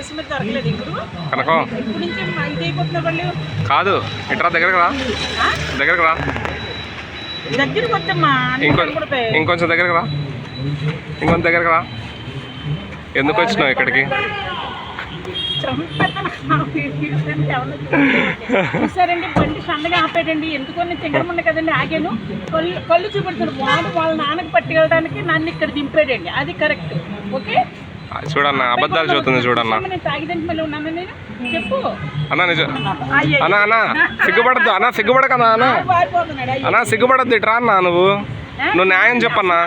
దేశం మీద దొరకలేదు ఇప్పుడు. కనకం. ఇప్పుడు నుంచి మా ఇది అయిపోతున్నారు వాళ్ళు కాదు ఇట్రా దగ్గరకు రా. ఆ? దగ్గరకు రా. దగ్గరికి వద్దమ్మా అన్ని ఇంకో కనపడతాయి. ఇంకొంచెం దగ్గరకు రా. ఇంకొంచెం దగ్గరకు రా. ఎందుకు వచ్చినావు ఇక్కడికి? బండి సన్నగా ఆపాడండి. తింగరముండ కదండి ఆగాను. కళ్ళు వాడు వాళ్ళ నాన్నకి పట్టుకెళ్ళడానికి నన్ను ఇక్కడ దింపాడండి. అది కరెక్ట్. ఓకే? చూడన్న అబద్ధాలు చూస్తుంది చూడన్న. అన్న నిజం. అన్న అన్న సిగ్గుపడద్దు అన్న సిగ్గుపడకన్నా అన్న? ఆడు పారిపోతున్నాడు. అయ్యో. అన్న సిగ్గుపడద్దు ఇట్రా అన్న నువ్వు. నువ్వు న్యాయం చెప్పన్నా?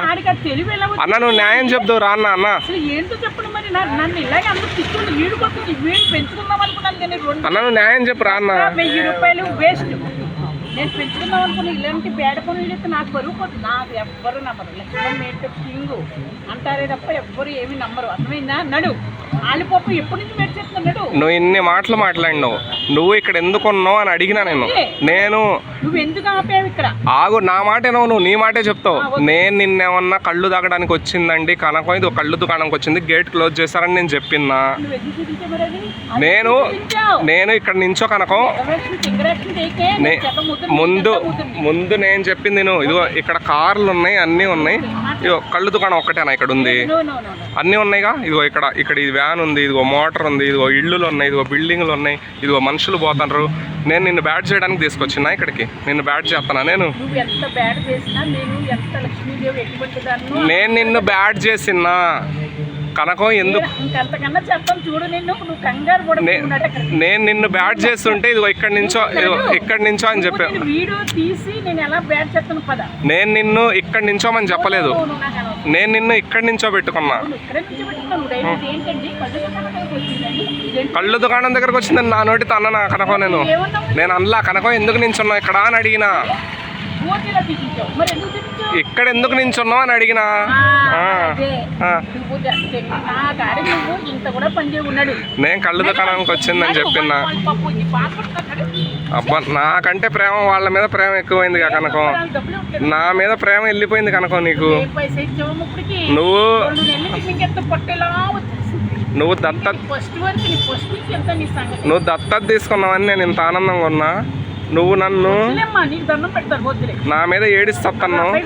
అన్న నువ్వు న్యాయం చెప్తావు రా అన్న అన్న. అన్న నువ్వు న్యాయం చెప్పు రా అన్న. వెయ్యి రూపాయలు వేస్ట్. నేను పెంచుకుందాం అనుకున్న ఇలాంటి పేడ పనులు చేస్తే నాకు బరువు పోతుంది. నాకు ఎవ్వరు నమ్మరు. లక్ష్మణ్ మేట కింగ్ అంటారే తప్ప ఎవ్వరు ఏమి నమ్మరు. అర్థమైందా? నడు. ఆలిపోపు ఎప్పటి నుంచి మేట చేస్తున్నాడు నడు. నువ్వు ఇన్ని మాటలు మాట్లాడినావు. నువ్వు ఇక్కడ ఎందుకు ఉన్నావు అని అడిగినా నేను. నేను నువ్వు ఎందుకు ఆపావు ఇక్కడ? ఆగు నా మాట నువ్వు నీ మాటే చెప్తావు. నేను నిన్నేమన్నా కళ్ళు తాగడానికి వచ్చిందండి కనకం ఇది ఒక కళ్ళు దుకాణంకి వచ్చింది గేట్ క్లోజ్ చేశారని నేను చెప్పినా? అది? నేను. నేను ఇక్కడ నించో కనకం. ముందు. ముందు నేను. చెప్పింది నువ్వు ఇదిగో ఇక్కడ కార్లు ఉన్నాయి అన్నీ ఉన్నాయి. ఇదిగో కళ్ళు దుకాణం ఒక్కటేనా ఇక్కడ ఉంది. అన్నీ ఉన్నాయిగా? ఇదిగో ఇక్కడ ఇక్కడ ఇది వ్యాన్ ఉంది ఇదిగో మోటార్ ఉంది ఇదిగో ఇళ్ళులు ఉన్నాయి ఇదిగో బిల్డింగ్లు ఉన్నాయి ఇదిగో మనుషులు పోతారు నేను నిన్ను బ్యాట్ చేయడానికి తీసుకొచ్చినా ఇక్కడికి? నిన్ను బ్యాట్ చేస్తానా నేను? బ్యాడ్ నేను నిన్ను బ్యాట్ చేసినా కనకం ఎందుకు? చెప్పను నేను నిన్ను బ్యాట్ చేస్తుంటే ఇదిగో ఇక్కడి నుంచో ఇక్కడి నుంచో అని చెప్పా నేను నిన్ను ఇక్కడి నుంచోమని చెప్పలేదు. నేను నిన్ను ఇక్కడి నుంచో పెట్టుకున్నా. కళ్ళు దుకాణం దగ్గరకు వచ్చిందని నా నోటితో అన్న నా కనకం నేను. నేను అనలా కనకం ఎందుకు నించున్నావు ఇక్కడ అని అడిగినా. ఇక్కడ ఎందుకు నించున్నావు అని అడిగినా. నేను కళ్ళు దుకాణానికి వచ్చిందని బాధపడుతున్నాడు. అబ్బా నాకంటే ప్రేమ వాళ్ళ మీద ప్రేమ ఎక్కువైంది కనకం. నా మీద ప్రేమ వెళ్ళిపోయింది కనకం నీకు. నువ్వు నువ్వు దత్త నువ్వు దత్తత తీసుకున్నావని నేను ఇంత ఆనందంగా ఉన్నా. నువ్వు నన్ను నా మీద అది.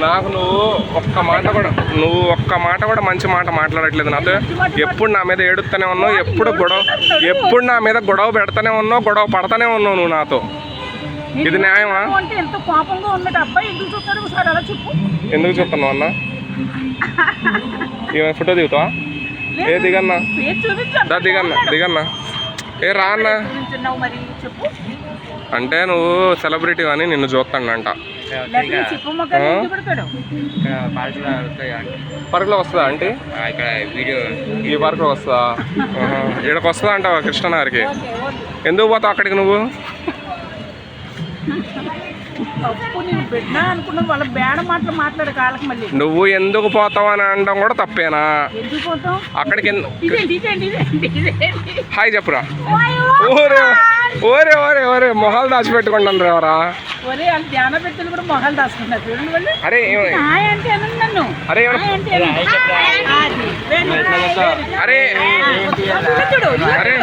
నాకు నువ్వు ఒక్క మాట కూడా నువ్వు ఒక్క మాట కూడా మంచి మాట మాట్లాడట్లేదు నాతో. ఎప్పుడు నా మీద ఏడుస్తూనే ఉన్నావు ఎప్పుడు గొడవ ఎప్పుడు నా మీద గొడవ పెడతానే ఉన్నావు గొడవ పడతానే ఉన్నావు నువ్వు నాతో. ఇది న్యాయమా? ఎందుకు చెప్తున్నావు అన్న? ఈమె ఫోటో దిగుతావా? ఏ దిగన్నా? దా దిగన్నా దిగన్నా. ఏ రా అన్న. అంటే నువ్వు సెలబ్రిటీ అని నిన్ను చూస్తాడంట పెడతాడు పార్క్లో వస్తుందా వీడియో ఈ పార్క్లో వస్తుందా ఆహా. ఈడకి వస్తుందా అంటావా కృష్ణనగర్కి? ఎందుకు పోతావు అక్కడికి నువ్వు? నువ్వు ఎందుకు పోతావు అని అనడం కూడా తప్పేనా? అక్కడికి హాయ్ చెప్పురా. ఓయ్ ఓరే ఓరే ఓరే మొహాలు దాచిపెట్టుకుంటాను రేవరా ఒరే వాళ్ళు ధ్యాన పెట్టులు కూడా మొహాలు దాచుకున్నారు చూడండి వాళ్ళు. అరే ఏమ- హాయ్ అంటే అనండి నన్ను. అరే ఏమ- హాయ్ అంటే. అది. అరే. చూడు, అరే.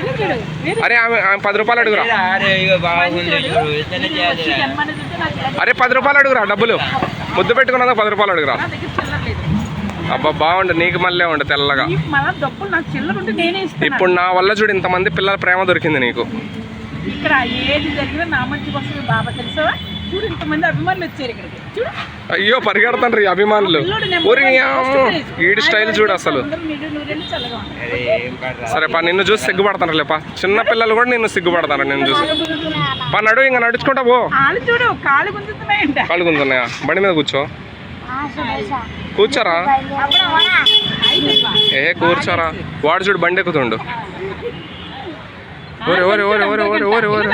చూడు, చూడు. అరే ఆమె ఆమె పది రూపాయలు అడుగురా. అరే ఇక బాగుంది చూడు ఇట్లనే good. చేయాలి వచ్చి జన్మని చూస్తే నాకు ఇలా అరే పది రూపాయలు అడుగురా డబ్బులు. ముద్దు పెట్టుకున్నదా పది రూపాయలు అడుగురా. నా దగ్గర చిల్లర లేదు. అబ్బా బాగుండు నీకు మళ్ళీ ఉండు తెల్లగా. ఇప్పుడు నా వల్ల చూడు ఇంతమంది పిల్లల ప్రేమ దొరికింది నీకు. ఇక్కడ ఏది జరిగినా నా మంచి కోసం బాబా తెలుసా చూడు ఇంతమంది అభిమానులు వచ్చారు ఇక్కడికి. చూడు. అయ్యో పరిగెడతాండ్రు అభిమానులు. ఈడి స్టైల్ చూడు అసలు. సరే పా నిన్ను చూసి సిగ్గుపడతాను లేపా చిన్న పిల్లలు కూడా నిన్ను సిగ్గుపడతారు నేను చూసి. పా నడు ఇంకా నడుచుకుంటా పో. కాళ్ళు బండి మీద కూర్చో. కూర్చోరా ఏ కూర్చోరా వాడు చూడు బండి ఎక్కుతుండు ఓరే ఓరే ఓరే ఓరే ఓరే ఓరే ఓరే.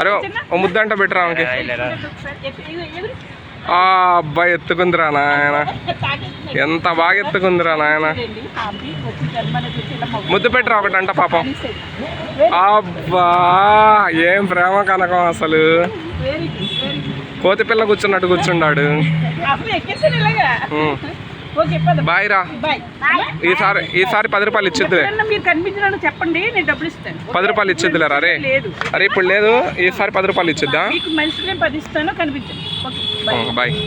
అరే ఓ ఆమెకి ఎగురు, ఎగురు. ఆ అబ్బాయి ఎత్తుకుందిరా నాయన. ఎంత బాగా ఎత్తుకుందిరా నాయన ముద్దు పెట్టరా ఒకటంట పాపం. అబ్బా ఏం ప్రేమ కనకం అసలు కోతి పిల్ల కూర్చున్నట్టు కూర్చున్నాడు. బాయ్ రా. ఈసారి ఈసారి పది రూపాయలు ఇచ్చిద్దిలే. కనిపించినట్టు చెప్పండి నేను డబ్బులు ఇస్తాను. పది రూపాయలు ఇచ్చిద్దిలేరా అరే లేదు. అరే ఇప్పుడు లేదు. ఈసారి పది రూపాయలు ఇచ్చిద్దా? మీకు మనిషికి నేను పది ఇస్తాను కనిపించండి. Okay bye.